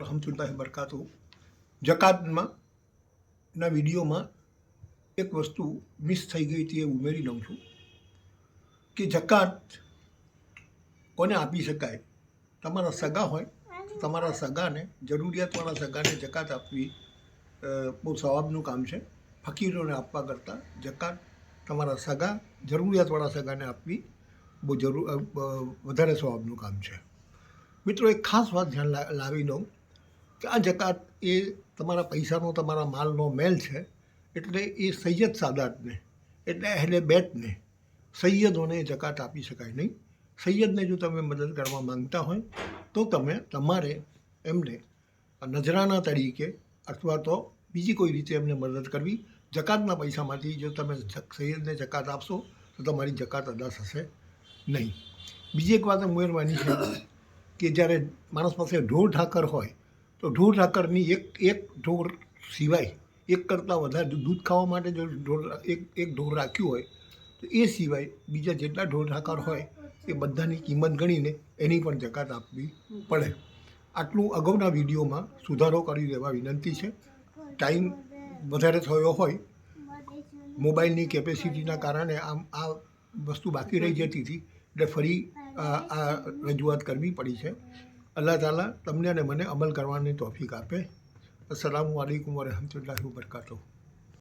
રહમતુલ્લાહ બરકાતુ જકાતમાં ના વિડીયોમાં એક વસ્તુ મિસ થઈ ગઈ હતી એ ઉમેરી લઉં છું કે જકાત કોને આપી શકાય તમારા સગા હોય તો તમારા સગાને જરૂરિયાતવાળા સગાને જકાત આપવી બહુ સવાબનું કામ છે ફકીરોને આપવા કરતાં જકાત તમારા સગા જરૂરિયાતવાળા સગાને આપવી બહુ જરૂર વધારે સ્વાબનું કામ છે મિત્રો એક ખાસ વાત ધ્યાન લાવી દઉં કે આ જકાત એ તમારા પૈસાનો, તમારા માલનો મેલ છે, એટલે એ સૈયદ સાદાતને, એટલે અહેલે બેટને સૈયદોને જકાત આપી શકાય નહીં. સૈયદને જો તમે મદદ કરવા માંગતા હોય, તો તમે તમારે એમને નજરાના તરીકે અથવા તો બીજી કોઈ રીતે એમને મદદ કરવી. જકાતના પૈસામાંથી જો તમે સૈયદને જકાત આપશો, તો તમારી જકાત અદા થશે નહીં. બીજી એક વાત ઉમેરવાની છે કે જ્યારે માણસ પાસે ઢોર ઢાકર હોય તો ઢોર ઢાકરની એક એક ઢોર સિવાય એક કરતાં વધારે દૂધ ખાવા માટે જો ઢોર, એક એક ઢોર રાખ્યું હોય, તો એ સિવાય બીજા જેટલા ઢોર ઢાકર હોય, એ બધાની કિંમત ગણીને એની પણ જકાત આપવી પડે. આટલું અગાઉના વિડીયોમાં સુધારો કરી દેવા વિનંતી છે. ટાઈમ વધારે થયો હોય, મોબાઈલની કેપેસિટીના કારણે આમ, આ વસ્તુ બાકી રહી જતી હતી, એટલે ફરી આ રજૂઆત કરવી પડી છે. અલ્લાહ તાલા તમને અને મને અમલ કરવાની તોફીક આપે. અસલામ અલૈકુમ વરહમતુલ્લાહ વબરકાતુહ.